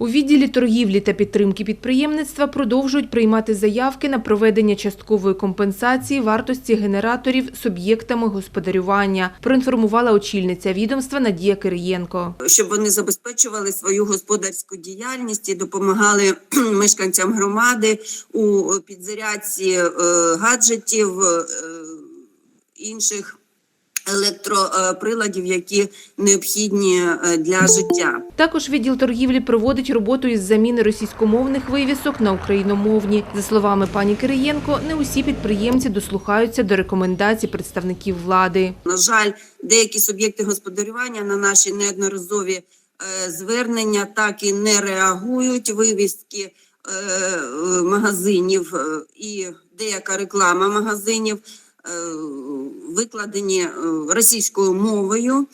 У відділі торгівлі та підтримки підприємництва продовжують приймати заявки на проведення часткової компенсації вартості генераторів суб'єктами господарювання, проінформувала очільниця відомства Надія Кириєнко. щоб вони забезпечували свою господарську діяльність і допомагали мешканцям громади у підзарядці е, гаджетів, е, інших електроприладів, які необхідні е, для життя. Також відділ торгівлі проводить роботу із заміни російськомовних вивісок на україномовні. За словами пані Кириєнко, не усі підприємці дослухаються до рекомендацій представників влади. На жаль, деякі суб'єкти господарювання на наші неодноразові е, звернення так і не реагують. Вивіски е, магазинів і деяка реклама магазинів викладені е, російською мовою.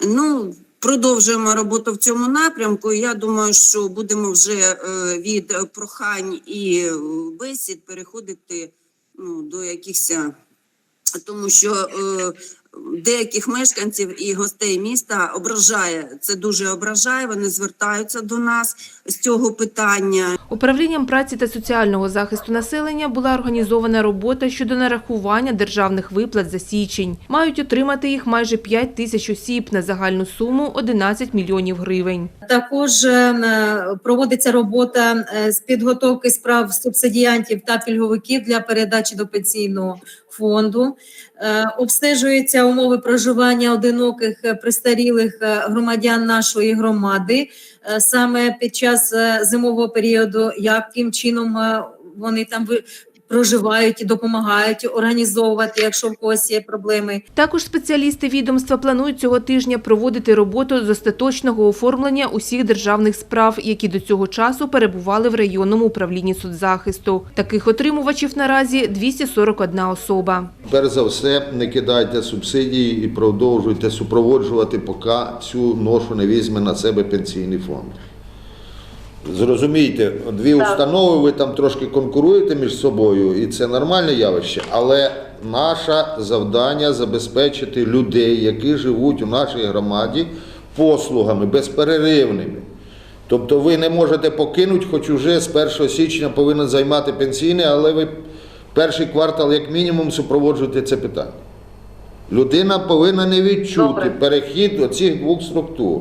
Ну, продовжуємо роботу в цьому напрямку. Я думаю, що будемо вже е, від прохань і е, бесід переходити ну, до якихось тому що е, деяких мешканців і гостей міста ображає це дуже ображає. Вони звертаються до нас з цього питання. Управлінням праці та соціального захисту населення була організована робота щодо нарахування державних виплат за січень. Мають отримати їх майже 5 тисяч осіб на загальну суму 11 мільйонів гривень. Також е, проводиться робота е, з підготовки справ субсидіантів та пільговиків для передачі до пенсійного фонду. Е, Обстежуються умови проживання одиноких е, престарілих е, громадян нашої громади е, саме під час зимового періоду, яким чином вони там проживають і допомагають організовувати, якщо в когось є проблеми. Також спеціалісти відомства планують цього тижня проводити роботу з остаточного оформлення усіх державних справ, які до цього часу перебували в районному управлінні соцзахисту. Таких отримувачів наразі 241 особа. Перш за все, не кидайте субсидії і продовжуйте супроводжувати, поки цю ношу не візьме на себе пенсійний фонд. Зрозумійте, дві установи, ви там трошки конкуруєте між собою, і це нормальне явище, але наше завдання забезпечити людей, які живуть у нашій громаді, послугами безперервними. Тобто ви не можете покинути, хоч уже з 1 січня повинен займати пенсійне, але ви перший квартал, як мінімум, супроводжуєте це питання. Людина повинна не відчути перехід до цих двох структур.